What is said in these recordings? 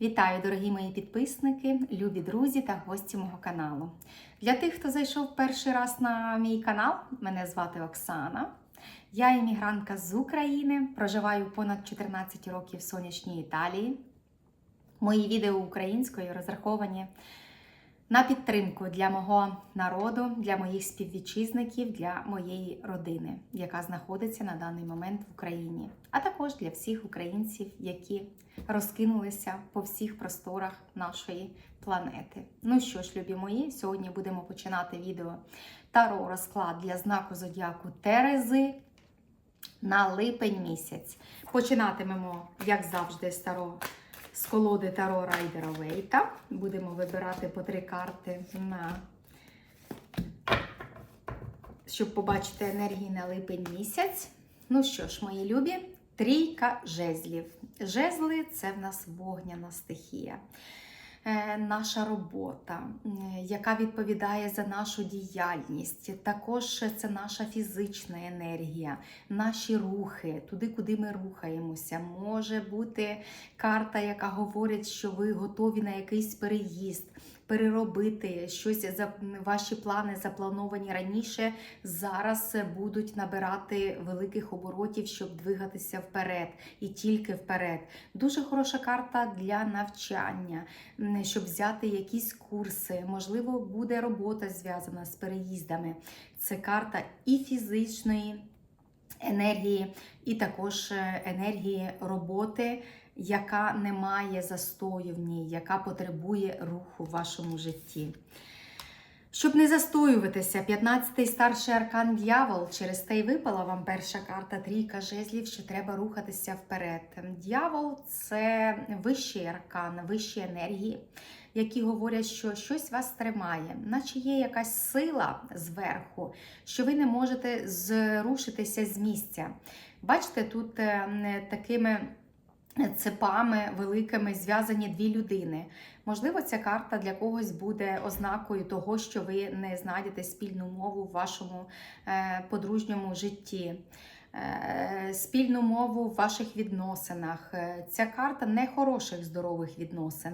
Вітаю, дорогі мої підписники, любі друзі та гості мого каналу. Для тих, хто зайшов перший раз на мій канал, мене звати Оксана. Я іммігрантка з України, проживаю понад 14 років в сонячній Італії. Мої відео українською розраховані на підтримку для мого народу, для моїх співвітчизників, для моєї родини, яка знаходиться на даний момент в Україні, а також для всіх українців, які розкинулися по всіх просторах нашої планети. Ну що ж, любі мої, сьогодні будемо починати відео Таро розклад для знаку зодіаку Терези на липень місяць. Починатимемо, як завжди, з Таро з колоди Таро Райдера Вейта. Будемо вибирати по три карти на щоб побачити енергії на липень місяць. Ну що ж, мої любі, трійка жезлів. Жезли це в нас вогняна стихія. Е, Наша робота, яка відповідає за нашу діяльність, також це наша фізична енергія, наші рухи, туди, куди ми рухаємося. Може бути карта, яка говорить, що ви готові на якийсь переїзд, переробити щось за ваші плани заплановані раніше. Зараз будуть набирати великих оборотів, щоб двигатися вперед і тільки вперед. Дуже хороша карта для навчання, щоб взяти якісь курси. Можливо, буде робота зв'язана з переїздами. Це карта і фізичної енергії, і також е, енергії роботи, яка не має застою в ній, яка потребує руху в вашому житті. Щоб не застоюватися, 15-й старший аркан дьявол, через те й випала вам перша карта трійка жезлів, що треба рухатися вперед. Дьявол це вищий аркан, вищі енергії, які говорять, що щось вас тримає, наче є якась сила зверху, що ви не можете зрушитися з місця. Бачите, тут е, такими цепами великими зв'язані дві людини. Можливо, ця карта для когось буде ознакою того, що ви не знайдете спільну мову в вашому е, подружньому житті. е, Спільну мову в ваших відносинах. Е, Ця карта не хороших здорових відносин,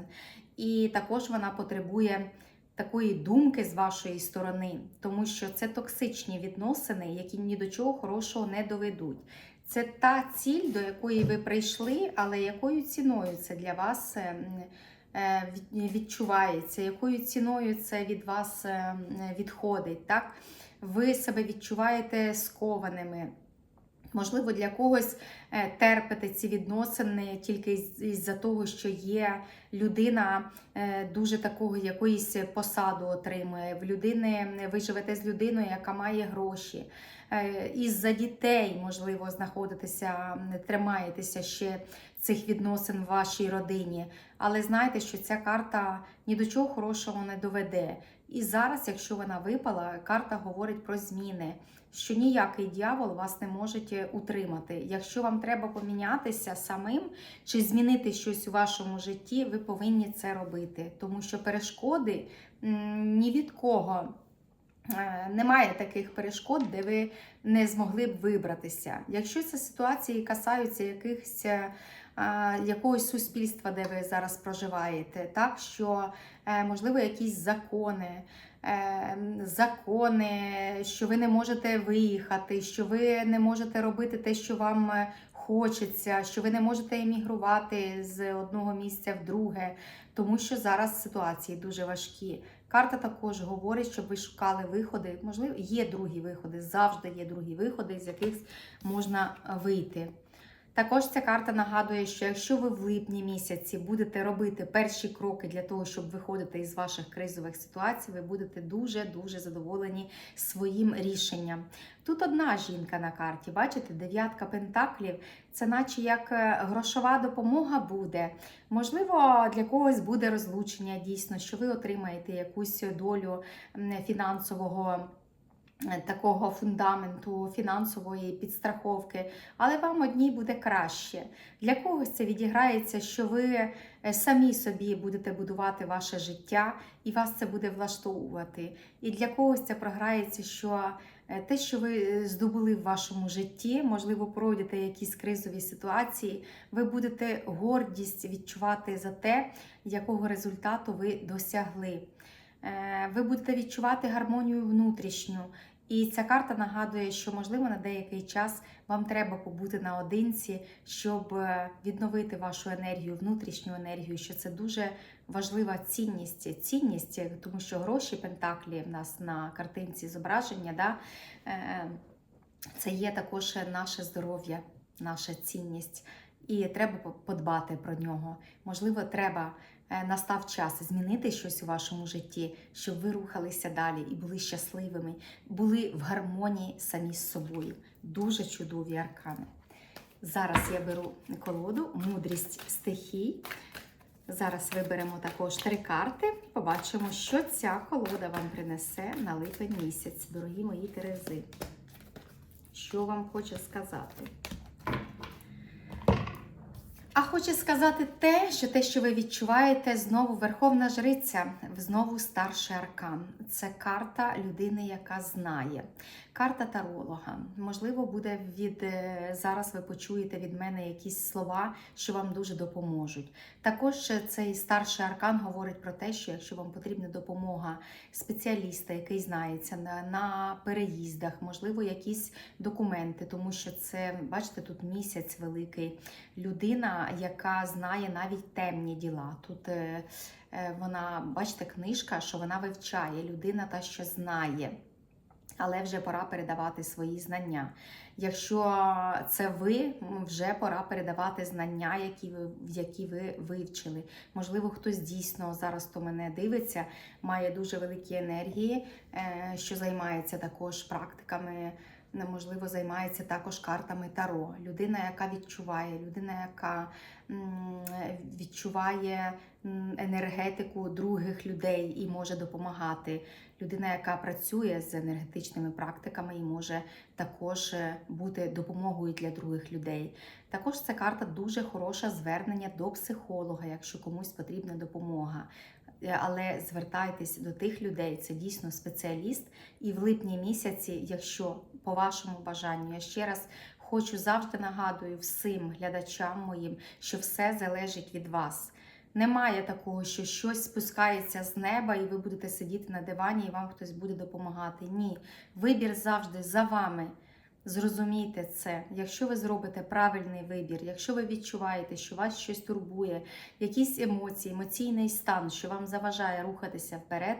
і також вона потребує такої думки з вашої сторони, тому що це токсичні відносини, які ні до чого хорошого не доведуть. Це та ціль, до якої ви прийшли, але якою ціною це для вас е, е, від- відчувається, якою ціною це від вас е, відходить. Так? Ви себе відчуваєте скованими. Можливо, для когось терпите ці відносини тільки із- із-за того, що є людина дуже такого якоїсь посаду отримує. В людини ви живете з людиною, яка має гроші. Е, Із-за дітей, можливо, знаходитеся, м, тримаєтеся ще цих відносин в вашій родині. Але знайте, що ця карта ні до чого хорошого не доведе. І зараз, якщо вона випала, карта говорить про зміни, що ніякий дьявол вас не може утримати. Якщо вам треба помінятися самим чи змінити щось у вашому житті, ви повинні це робити, тому що перешкоди ні від кого. Е, Немає таких перешкод, де ви не змогли б вибратися. Якщо це ситуації касаються якихось е, а, якогось суспільства, де ви зараз проживаєте, так що е, можливо якісь закони, е, закони, що ви не можете виїхати, що ви не можете робити те, що вам е, хочеться, що ви не можете емігрувати з одного місця в друге, тому що зараз ситуації дуже важкі. Карта також говорить, щоб ви шукали виходи. Можливо, є другі виходи, завжди є другі виходи, з яких можна вийти. Також ця карта нагадує, що якщо ви в липні місяці будете робити перші кроки для того, щоб виходити із ваших кризових ситуацій, ви будете дуже-дуже задоволені своїм рішенням. Тут одна жінка на карті, бачите, дев'ятка пентаклів, це наче як е, грошова допомога буде. Можливо, для когось буде розлучення дійсно, що ви отримаєте якусь долю фінансового такого фундаменту, фінансової підстраховки, але вам одній буде краще. Для когось це відіграється, що ви е, самі собі будете будувати ваше життя, і вас це буде влаштовувати. І для когось це програється, що е, те, що ви е, здобули в вашому житті, можливо, пройдете якісь кризові ситуації, ви будете гордість відчувати за те, якого результату ви досягли. Е, Ви будете відчувати гармонію внутрішню. І ця карта нагадує, що можливо на деякий час вам треба побути наодинці, щоб е, відновити вашу енергію, внутрішню енергію, що це дуже важлива цінність. Цінність, е, тому що гроші Пентаклі в нас на картинці зображення, да, е, це є також наше здоров'я, наша цінність. І треба по- подбати про нього. Можливо, треба е, настав час змінити щось у вашому житті, щоб ви рухалися далі і були щасливими, були в гармонії самі з собою. Дуже чудові аркани. Зараз я беру колоду Мудрість стихій. Зараз виберемо також три карти. Побачимо, що ця колода вам принесе на липень місяць, дорогі мої Терези. Що вам хоче сказати? А хоче сказати те, що те, що ви відчуваєте, знову Верховна Жриця, знову старший аркан. Це карта людини, яка знає. Карта таролога. Можливо, буде від е, зараз ви почуєте від мене якісь слова, що вам дуже допоможуть. Також е, цей старший аркан говорить про те, що якщо вам потрібна допомога спеціаліста, який знається на, на переїздах, можливо, якісь документи, тому що це, бачите, тут місяць великий. Людина, яка знає навіть темні діла. Тут е, е, вона, бачите, книжка, що вона вивчає, людина та, що знає. Але вже пора передавати свої знання. Якщо це ви, вже пора передавати знання, які ви, які ви вивчили. Можливо, хтось дійсно зараз, хто мене дивиться, має дуже великі енергії, е, що займається також практиками, можливо, займається також картами Таро. Людина, яка відчуває, людина, яка відчуває енергетику других людей і може допомагати. Людина, яка працює з енергетичними практиками і може також е, бути допомогою для других людей. Також ця карта дуже хороше звернення до психолога, якщо комусь потрібна допомога. Е, Але звертайтесь до тих людей, це дійсно спеціаліст. І в липні місяці, якщо по вашому бажанню, я ще раз хочу завжди нагадую всім глядачам моїм, що все залежить від вас. Немає такого, що щось спускається з неба, і ви будете сидіти на дивані, і вам хтось буде допомагати. Ні, вибір завжди за вами. Зрозумійте це, якщо ви зробите правильний вибір, якщо ви відчуваєте, що вас щось турбує, якісь емоції, емоційний стан, що вам заважає рухатися вперед,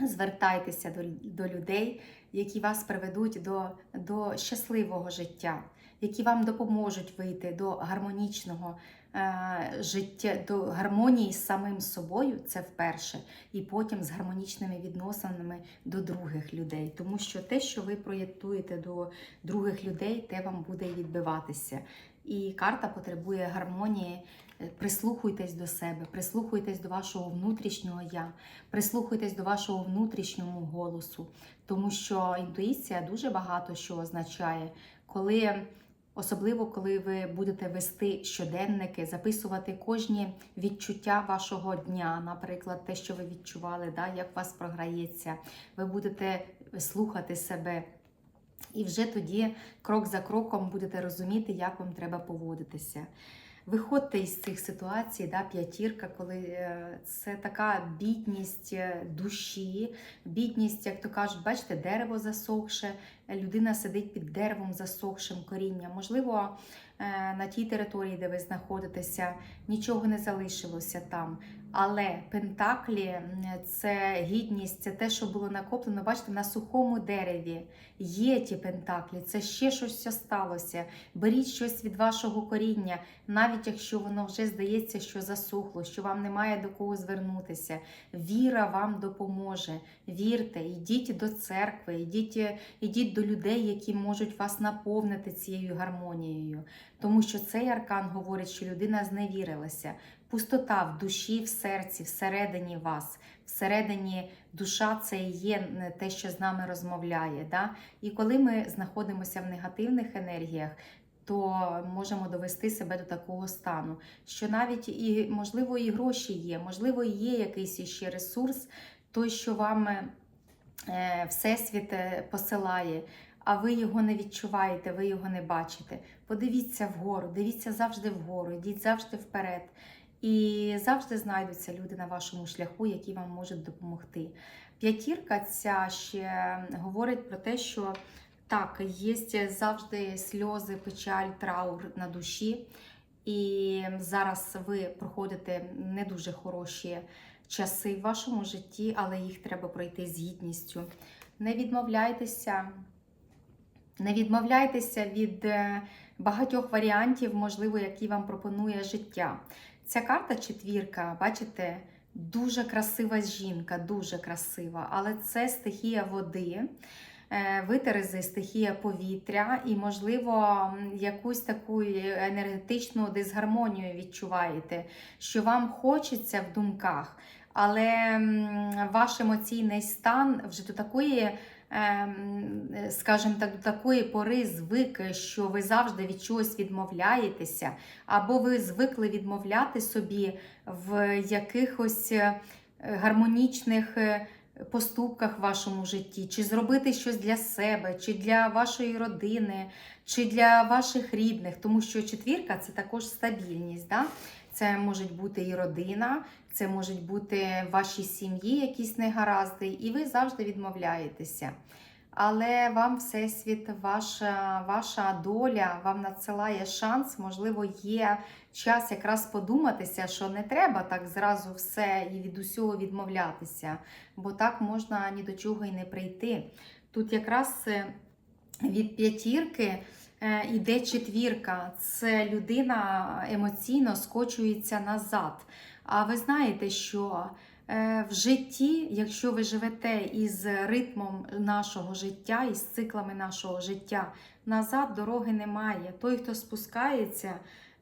звертайтеся до, до людей, які вас приведуть до, до щасливого життя, які вам допоможуть вийти до гармонічного е, життя, до гармонії з самим собою, це вперше, і потім з гармонічними відносинами до других людей. Тому що те, що ви проєктуєте до других людей, те вам буде відбиватися. І карта потребує гармонії. Е, Прислухуйтесь до себе, прислухуйтесь до вашого внутрішнього я, прислухуйтесь до вашого внутрішнього голосу, тому що інтуїція дуже багато що означає, коли. Особливо, коли ви будете вести щоденники, записувати кожні відчуття вашого дня, наприклад, те, що ви відчували, да, як вас програється, ви будете слухати себе. І вже тоді, крок за кроком, будете розуміти, як вам треба поводитися. Виходьте із цих ситуацій, да, п'ятірка, коли е, це така бідність е, душі, бідність, як то кажуть, бачите, дерево засохше, людина сидить під деревом засохшим корінням. Можливо, е, на тій території, де ви знаходитеся, нічого не залишилося там. Але пентаклі це гідність, це те, що було накоплено. Бачите, на сухому дереві є ті пентаклі, це ще щось що сталося. Беріть щось від вашого коріння, навіть якщо воно вже здається, що засухло, що вам немає до кого звернутися. Віра вам допоможе. Вірте, йдіть до церкви, йдіть, йдіть до людей, які можуть вас наповнити цією гармонією. Тому що цей аркан говорить, що людина зневірилася. Пустота в душі, в серці, всередині вас, всередині душа це є те, що з нами розмовляє. Да? І коли ми знаходимося в негативних енергіях, то можемо довести себе до такого стану, що навіть і можливо і гроші є, можливо, є якийсь ще ресурс, той, що вам е, Всесвіт е, посилає, а ви його не відчуваєте, ви його не бачите. Подивіться вгору, дивіться завжди вгору, йдіть завжди вперед. І завжди знайдуться люди на вашому шляху, які вам можуть допомогти. П'ятірка ця ще говорить про те, що так, є завжди сльози, печаль, траур на душі. І зараз ви проходите не дуже хороші часи в вашому житті, але їх треба пройти з гідністю. Не відмовляйтеся, не відмовляйтеся від е, багатьох варіантів, можливо, які вам пропонує життя. Ця карта четвірка, бачите, дуже красива жінка, дуже красива, але це стихія води. Е, Ви Терези, стихія повітря, і, можливо, якусь таку енергетичну дисгармонію відчуваєте, що вам хочеться в думках, але ваш емоційний стан вже до такої, скажімо так, до такої пори звик, що ви завжди від чогось відмовляєтеся, або ви звикли відмовляти собі в якихось е, гармонічних. е, поступках в вашому житті, чи зробити щось для себе, чи для вашої родини, чи для ваших рідних, тому що четвірка це також стабільність. Да? Це може бути і родина, це можуть бути в вашій сім'ї якісь негаразди, і ви завжди відмовляєтеся. Але вам Всесвіт, ваша, ваша доля вам надсилає шанс, можливо, є час якраз подуматися, що не треба так зразу все і від усього відмовлятися, бо так можна ні до чого й не прийти. Тут якраз е, від п'ятірки е, іде четвірка. Це людина емоційно скочується назад. А ви знаєте, що е, в житті, якщо ви живете із ритмом нашого життя, із циклами нашого життя, назад дороги немає. Той, хто спускається,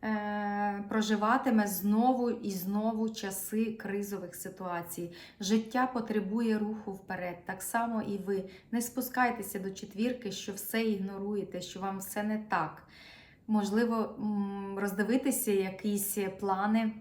е, проживатиме знову і знову часи кризових ситуацій. Життя потребує руху вперед. Так само і ви. Не спускайтеся до четвірки, що все ігноруєте, що вам все не так. Можливо, роздивитися якісь плани.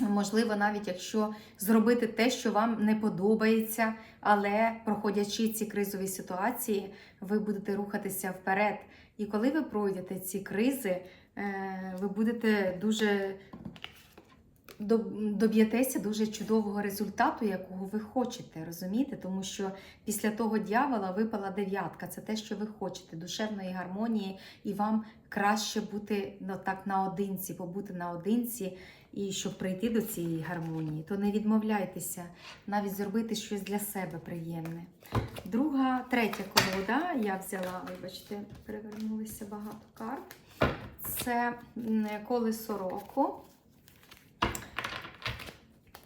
Можливо, навіть якщо зробити те, що вам не подобається, але проходячи ці кризові ситуації, ви будете рухатися вперед. І коли ви пройдете ці кризи, е, ви будете дуже доб'єтеся дуже чудового результату, якого ви хочете, розумієте? Тому що після того дьявола випала дев'ятка. Це те, що ви хочете, душевної гармонії, і вам краще бути ну, так наодинці, побути наодинці. І щоб прийти до цієї гармонії, то не відмовляйтеся навіть зробити щось для себе приємне. Друга, третя колода я взяла, вибачте, перевернулися багато карт. Це колесо року.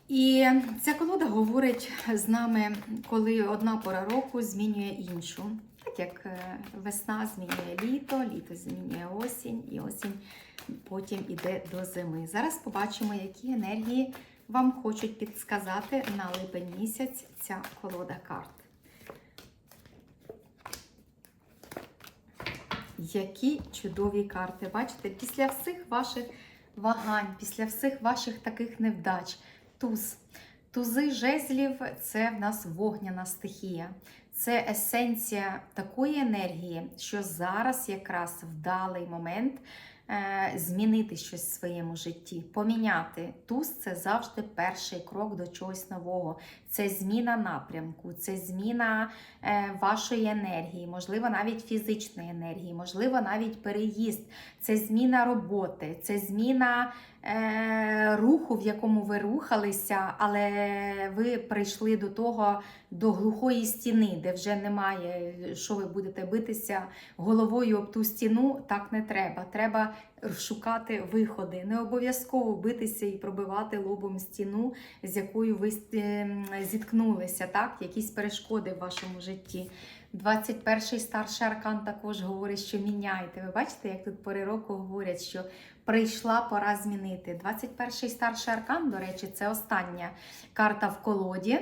І ця колода говорить з нами, коли одна пора року змінює іншу. Так як е, весна змінює літо, літо змінює осінь, і осінь потім іде до зими. Зараз побачимо, які енергії вам хочуть підсказати на липень місяць ця колода карт. Які чудові карти. Бачите, після всіх ваших вагань, після всіх ваших таких невдач, туз. Тузи жезлів це в нас вогняна стихія. Це есенція такої енергії, що зараз якраз вдалий момент змінити щось в своєму житті, поміняти. Туз це завжди перший крок до чогось нового. Це зміна напрямку, це зміна е, вашої енергії, можливо, навіть фізичної енергії, можливо, навіть переїзд, це зміна роботи, це зміна е, руху, в якому ви рухалися, але ви прийшли до того, до глухої стіни, де вже немає, що ви будете битися головою об ту стіну. Так не треба. Треба шукати виходи. Не обов'язково битися і пробивати лобом стіну, з якою ви е, зіткнулися, так? якісь перешкоди в вашому житті. 21-й старший аркан також говорить, що міняйте. Ви бачите, як тут пори року говорять, що прийшла пора змінити. 21-й старший аркан, до речі, це остання карта в колоді.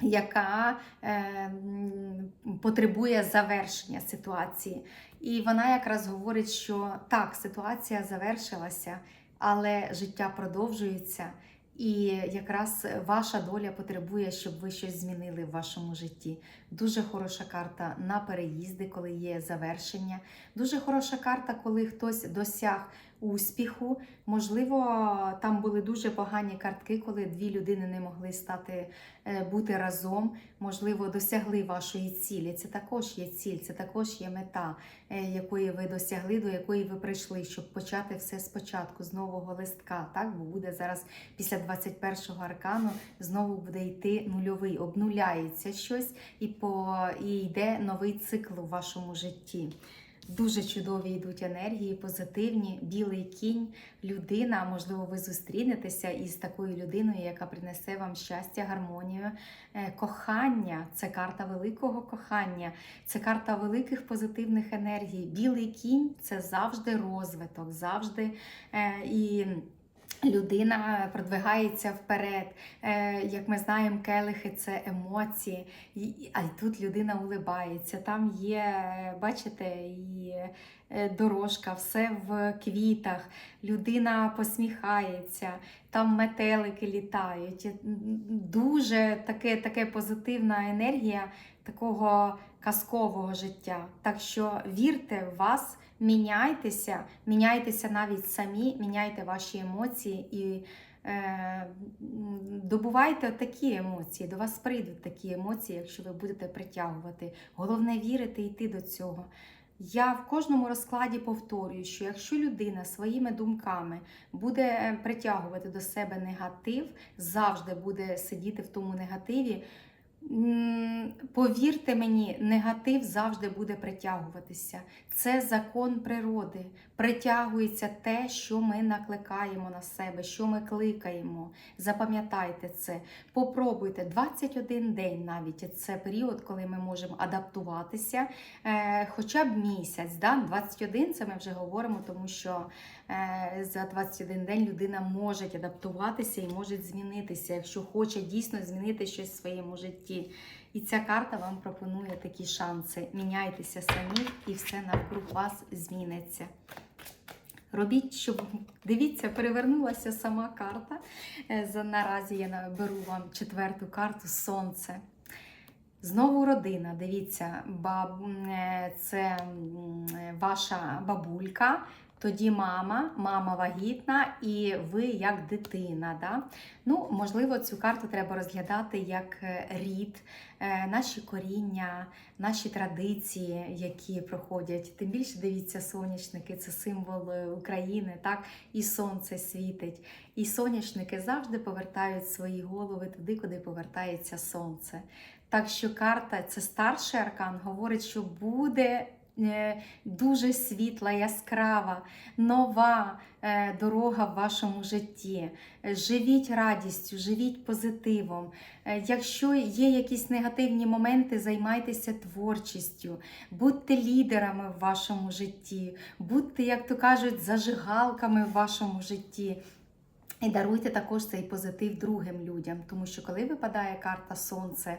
Яка е, потребує завершення ситуації. І вона якраз говорить, що так, ситуація завершилася, але життя продовжується, І якраз ваша доля потребує, щоб ви щось змінили в вашому житті. Дуже хороша карта на переїзди, коли є завершення. Дуже хороша карта, коли хтось досяг успіху. Можливо, там були дуже погані картки, коли дві людини не могли стати е, бути разом. Можливо, досягли вашої цілі. Це також є ціль, це також є мета, е, якої ви досягли, до якої ви прийшли, щоб почати все спочатку з нового листка. Так, бо буде зараз після 21-го аркану знову буде йти нульовий, обнуляється щось і по і йде новий цикл у вашому житті. Дуже чудові йдуть енергії, позитивні, білий кінь, людина. Можливо, ви зустрінетеся із такою людиною, яка принесе вам щастя, гармонію, е, кохання. Це карта великого кохання, це карта великих позитивних енергій. Білий кінь це завжди розвиток, завжди е, і. Людина продвигається вперед. Е, Як ми знаємо, келихи це емоції, а й тут людина улибається. Там є, бачите, і е, дорожка, все в квітах, людина посміхається, там метелики літають. Дуже таке, таке позитивна енергія такого казкового життя. Так що вірте в вас. Міняйтеся, міняйтеся навіть самі, міняйте ваші емоції і е, добувайте такі емоції. До вас прийдуть такі емоції, якщо ви будете притягувати. Головне вірити йти до цього. Я в кожному розкладі повторюю, що якщо людина своїми думками буде е, притягувати до себе негатив, завжди буде сидіти в тому негативі. Повірте мені, негатив завжди буде притягуватися. Це закон природи. Притягується те, що ми накликаємо на себе, що ми кликаємо. Запам'ятайте це. Попробуйте 21 день навіть це період, коли ми можемо адаптуватися, е, хоча б місяць. Да? 21 це ми вже говоримо, тому що за 21 день людина може адаптуватися і може змінитися, якщо хоче дійсно змінити щось в своєму житті. І ця карта вам пропонує такі шанси. Міняйтеся самі, і все навкруг вас зміниться. Робіть, щоб дивіться, перевернулася сама карта. Е, Наразі я беру вам четверту карту Сонце. Знову родина. Дивіться, баб... е, це е, ваша бабулька, тоді мама, мама вагітна, і ви як дитина. Да? Ну, можливо, цю карту треба розглядати як е, рід, е, наші коріння, наші традиції, які проходять. Тим більше дивіться, сонячники це символ е, України, так? І сонце світить. І соняшники завжди повертають свої голови туди, куди повертається сонце. Так що карта це старший аркан, говорить, що буде. Е, Дуже світла, яскрава, нова е, дорога в вашому житті. Е, Живіть радістю, живіть позитивом. Якщо є якісь негативні моменти, займайтеся творчістю, будьте лідерами в вашому житті, будьте, як то кажуть, зажигалками в вашому житті. І даруйте також цей позитив другим людям, тому що коли випадає карта Сонце,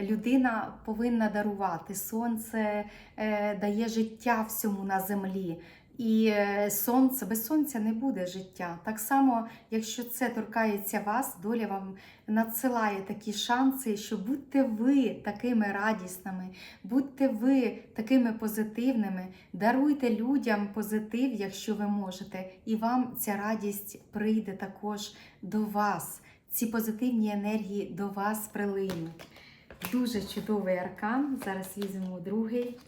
людина повинна дарувати. Сонце е, дає життя всьому на землі. І е, сонце без сонця не буде життя. Так само, якщо це торкається вас, доля вам надсилає такі шанси, що будьте ви такими радісними, будьте ви такими позитивними, даруйте людям позитив, якщо ви можете, і вам ця радість прийде також до вас. Ці позитивні енергії до вас прилинуть. Дуже чудовий аркан. Зараз візьмемо другий.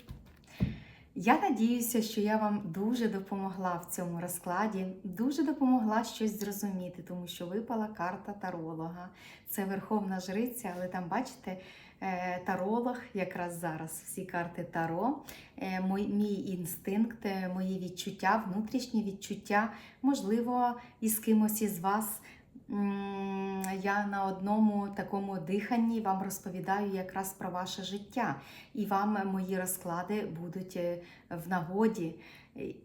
Я надіюся, що я вам дуже допомогла в цьому розкладі, дуже допомогла щось зрозуміти, тому що випала карта таролога. Це верховна жриця, але там, бачите, е, таролог якраз зараз всі карти таро, Е, мій інстинкт, е, мої відчуття, внутрішні відчуття, можливо, із кимось із вас. Я на одному такому диханні вам розповідаю якраз про ваше життя, і вам мої розклади будуть е, в нагоді.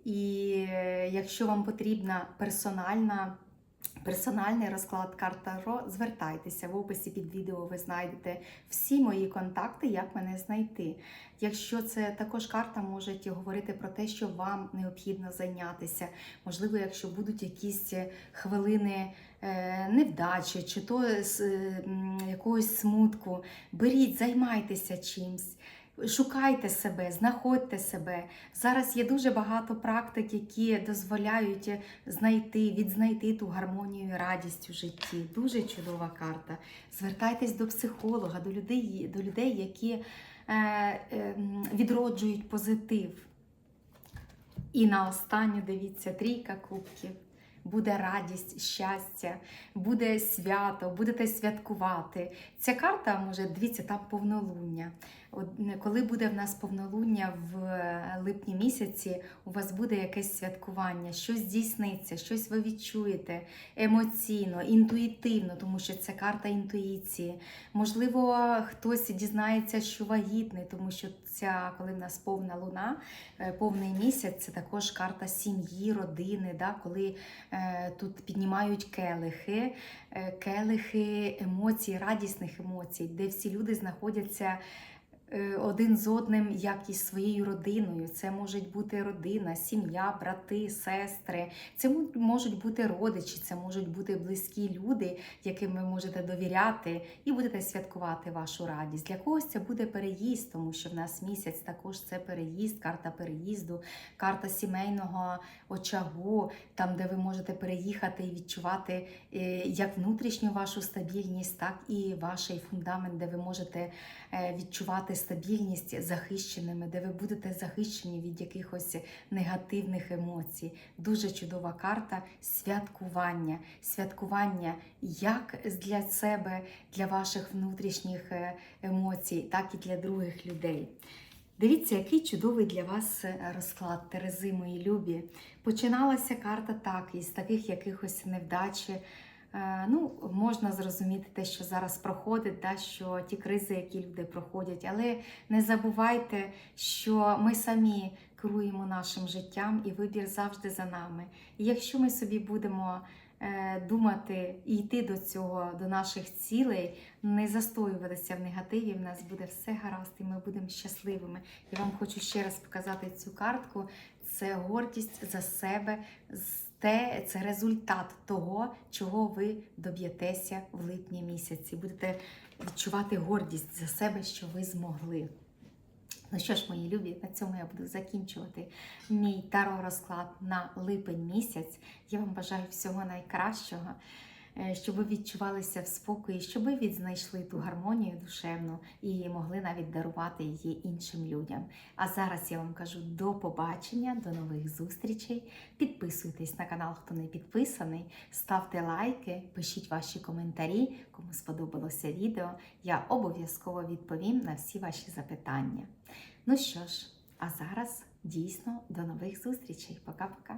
І е, якщо вам потрібна персональна персональний розклад карт Таро, звертайтеся в описі під відео. Ви знайдете всі мої контакти, як мене знайти. Якщо це також карта може говорити про те, що вам необхідно зайнятися. Можливо, якщо будуть якісь хвилини е, невдачі, чи то е, якогось смутку, беріть, займайтеся чимсь. Шукайте себе, знаходьте себе. Зараз є дуже багато практик, які дозволяють знайти, відзнайти ту гармонію і радість у житті. Дуже чудова карта. Звертайтесь до психолога, до людей, до людей які е, е, відроджують позитив. І на останню дивіться трійка кубків. Буде радість, щастя, буде свято, будете святкувати. Ця карта може, дивіться, там повнолуння. Коли буде в нас повнолуння в е, липні місяці, у вас буде якесь святкування, щось здійсниться, щось ви відчуєте емоційно, інтуїтивно, тому що це карта інтуїції. Можливо, хтось дізнається, що вагітний, тому що ця, коли в нас повна луна, е, повний місяць, це також карта сім'ї, родини, да, коли е, тут піднімають келихи, е, келихи емоцій, радісних емоцій, де всі люди знаходяться. Е, Один з одним, як і своєю родиною. Це можуть бути родина, сім'я, брати, сестри. Це можуть бути родичі, це можуть бути близькі люди, яким ви можете довіряти, і будете святкувати вашу радість. Для когось це буде переїзд, тому що в нас місяць також це переїзд, карта переїзду, карта сімейного очагу, там, де ви можете переїхати і відчувати е, як внутрішню вашу стабільність, так і ваш фундамент, де ви можете е, відчувати стабільність захищеними, де ви будете захищені від якихось негативних емоцій. Дуже чудова карта святкування. Святкування як для себе, для ваших внутрішніх е, емоцій, так і для других людей. Дивіться, який чудовий для вас е, розклад Терези, мої любі. Починалася карта так, із таких якихось невдач. Е, Ну, можна зрозуміти те, що зараз проходить, та, що ті кризи, які люди проходять, але не забувайте, що ми самі керуємо нашим життям і вибір завжди за нами. І якщо ми собі будемо е, думати і йти до цього, до наших цілей, не застоюватися в негативі, в нас буде все гаразд, і ми будемо щасливими. Я вам хочу ще раз показати цю картку. Це гордість за себе. Те, це результат того, чого ви доб'єтеся в липні місяці. Будете відчувати гордість за себе, що ви змогли. Ну що ж, мої любі, на цьому я буду закінчувати мій таро розклад на липень місяць. Я вам бажаю всього найкращого, щоб ви відчувалися в спокої, щоб ви відзнайшли ту гармонію душевну і могли навіть дарувати її іншим людям. А зараз я вам кажу до побачення, до нових зустрічей. Підписуйтесь на канал, хто не підписаний, ставте лайки, пишіть ваші коментарі, кому сподобалося відео. Я обов'язково відповім на всі ваші запитання. Ну що ж, а зараз дійсно до нових зустрічей. Пока-пока.